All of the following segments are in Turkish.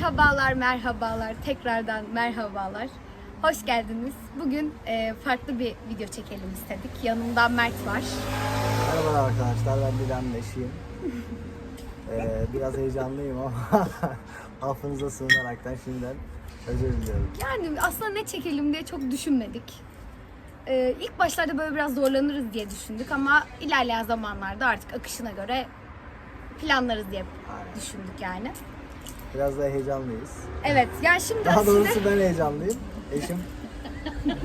Merhabalar, merhabalar. Tekrardan merhabalar. Hoş geldiniz. Bugün e, farklı bir video çekelim istedik. Yanımda Mert var. Merhaba arkadaşlar, ben Dilan Leşiyim. Ee, biraz heyecanlıyım ama affınıza sığınaraktan şimdiden özür diliyorum. Yani aslında ne çekelim diye çok düşünmedik. E, ilk başlarda böyle biraz zorlanırız diye düşündük ama ilerleyen zamanlarda artık akışına göre planlarız diye Aynen. düşündük yani. Biraz da heyecanlıyız. Evet, yani şimdi Daha aslında doğrusu ben heyecanlıyım. Eşim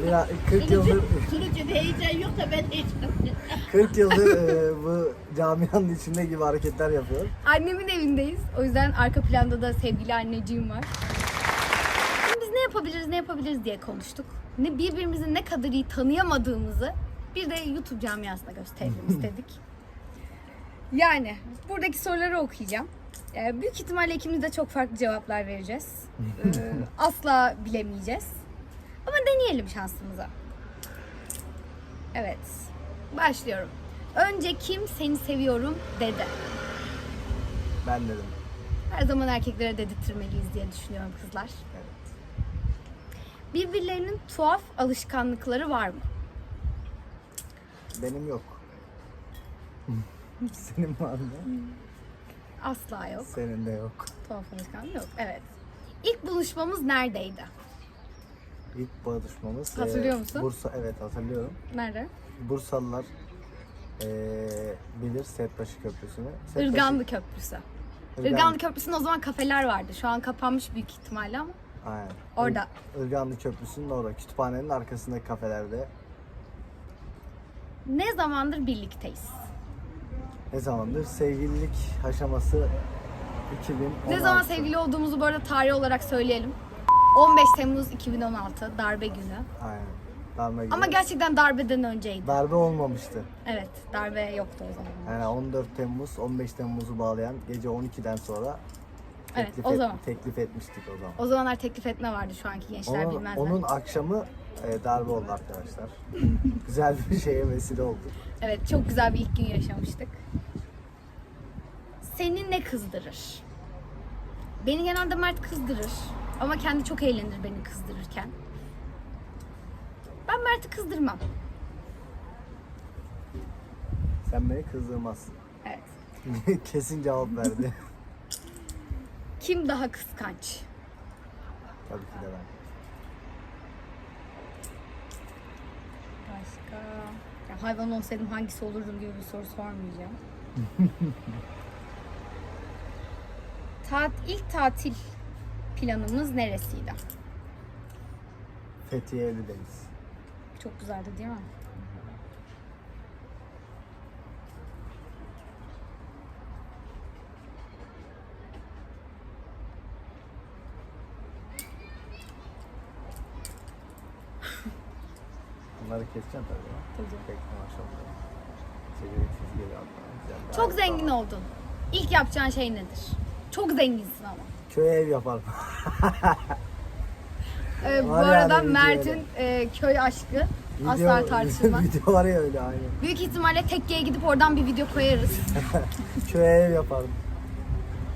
biraz 40 yıldır Sunucuda heyecan yok da ben heyecanlıyım. 40 yıldır e, bu camianın içinde gibi hareketler yapıyor. annemin evindeyiz. O yüzden arka planda da sevgili anneciğim var. Şimdi biz ne yapabiliriz, ne yapabiliriz diye konuştuk. Ne birbirimizi ne kadar iyi tanıyamadığımızı bir de YouTube camiasına gösterelim istedik. Yani buradaki soruları okuyacağım. Ee, büyük ihtimalle ikimiz de çok farklı cevaplar vereceğiz. Ee, asla bilemeyeceğiz. Ama deneyelim şansımıza. Evet. Başlıyorum. Önce kim seni seviyorum dedi. Ben dedim. Her zaman erkeklere dedirtmeliyiz diye düşünüyorum kızlar. Evet. Birbirlerinin tuhaf alışkanlıkları var mı? Benim yok. Senin var mı? Asla yok. Senin de yok. Tuhaf alışkanlığı yok. Evet. İlk buluşmamız neredeydi? İlk buluşmamız. Hatırlıyor e, musun? Bursa, evet hatırlıyorum. Nerede? Bursalılar eee bilir Setbaşı Köprüsü'nü. Setbaşı- Irganlı Köprüsü. Irgan- Irganlı Köprüsü'nde o zaman kafeler vardı. Şu an kapanmış büyük ihtimalle ama. Aynen. Orada. Ir- Irganlı Köprüsü'nün orada. Kütüphanenin arkasındaki kafelerde. Ne zamandır birlikteyiz? Ne zamandır? Sevgililik aşaması 2016. Ne zaman sevgili olduğumuzu bu arada tarih olarak söyleyelim. 15 Temmuz 2016 darbe günü. Aynen. Darbe gibi. Ama gerçekten darbeden önceydi. Darbe olmamıştı. Evet, darbe yoktu o zaman. Yani 14 Temmuz, 15 Temmuz'u bağlayan gece 12'den sonra Evet, teklif, o et- zaman. teklif etmiştik o zaman. O zamanlar teklif etme vardı şu anki gençler Onun, bilmezler. onun akşamı e, darbe oldu arkadaşlar. Güzel bir şeye vesile olduk. Evet çok güzel bir ilk gün yaşamıştık. Seni ne kızdırır? Beni genelde Mert kızdırır. Ama kendi çok eğlenir beni kızdırırken. Ben Mert'i kızdırmam. Sen beni kızdırmazsın. Evet. Kesin cevap verdi. Kim daha kıskanç? Tabii ki de ben. Başka? Ya hayvan olsaydım hangisi olurdum gibi bir soru sormayacağım. Tat, ilk tatil planımız neresiydi? Fethiye Ölüdeniz. Çok güzeldi değil mi? Bunları keseceğim tabii ya. Tabii. Bekle maşallah. Güzel. Çok zengin oldun. İlk yapacağın şey nedir? Çok zenginsin ama. Köye ev yaparım. Ee, bu Var arada yani, Mert'in e, köy aşkı asla tartışılmaz. video var ya öyle aynı. Büyük ihtimalle tekkeye gidip oradan bir video koyarız. Köye ev yaparım.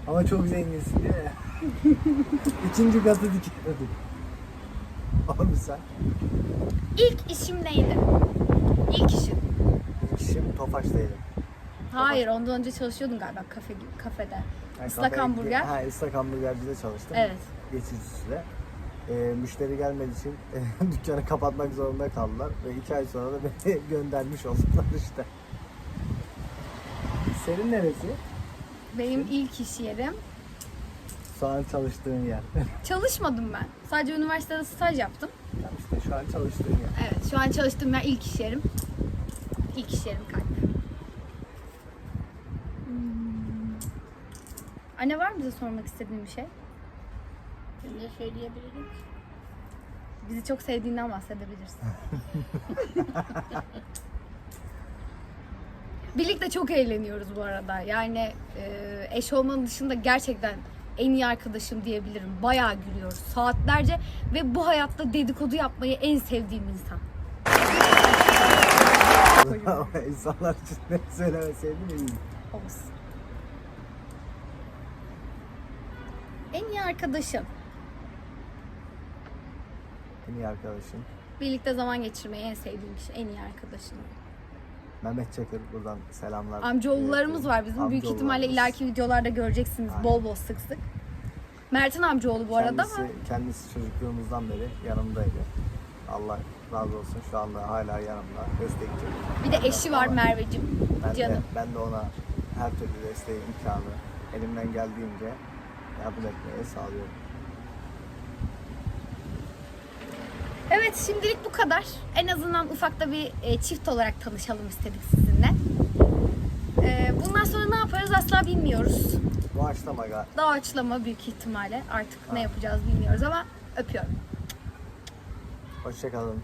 Ama çok zenginsin değil mi? İkinci katı dikerim. Abi sen? İlk işim neydi? İlk işim. İşim Tofaş'taydım. Hayır, ondan önce çalışıyordun galiba kafe kafede. Yani Islak kafeye- hamburger. Ha ıslak hamburgercide çalıştım. Evet. Geçici süre. Ee, müşteri gelmediği için dükkanı kapatmak zorunda kaldılar. Ve iki ay sonra da beni göndermiş oldular işte. Senin neresi? Benim ilk iş yerim. Şu an çalıştığın yer. Çalışmadım ben. Sadece üniversitede staj yaptım. Tamam işte şu an çalıştığın yer. Evet, şu an çalıştığım yer ilk iş yerim. İlk iş yerim kalp. Anne var mı bize sormak istediğin bir şey? Ne söyleyebilirim? Bizi çok sevdiğinden bahsedebilirsin. Birlikte çok eğleniyoruz bu arada. Yani e, eş olmanın dışında gerçekten en iyi arkadaşım diyebilirim. Bayağı gülüyoruz saatlerce ve bu hayatta dedikodu yapmayı en sevdiğim insan. Ama insanlar için ne söylemeseydim iyiydi. Olsun. Arkadaşım. En iyi arkadaşım. Birlikte zaman geçirmeyi en sevdiğim kişi, en iyi arkadaşım. Mehmet Çakır buradan selamlar. Amcaoğullarımız var bizim. Büyük ihtimalle Amcaoğullarımız. ileriki videolarda göreceksiniz Aynen. bol bol sık sık. Mert'in amcaoğlu bu arada kendisi, ama kendisi çocukluğumuzdan beri yanımdaydı. Allah razı olsun. Şu anda hala yanımda. Destekçi. bir de eşi var Merveciğim. Ben de, Canım. ben de ona her türlü desteği, imkanı elimden geldiğince yardım etmeye sağlıyorum. Evet şimdilik bu kadar. En azından ufakta bir e, çift olarak tanışalım istedik sizinle. E, bundan sonra ne yaparız asla bilmiyoruz. Doğaçlama gal. Doğaçlama büyük ihtimalle. Artık ne yapacağız bilmiyoruz ama öpüyorum. Hoşçakalın.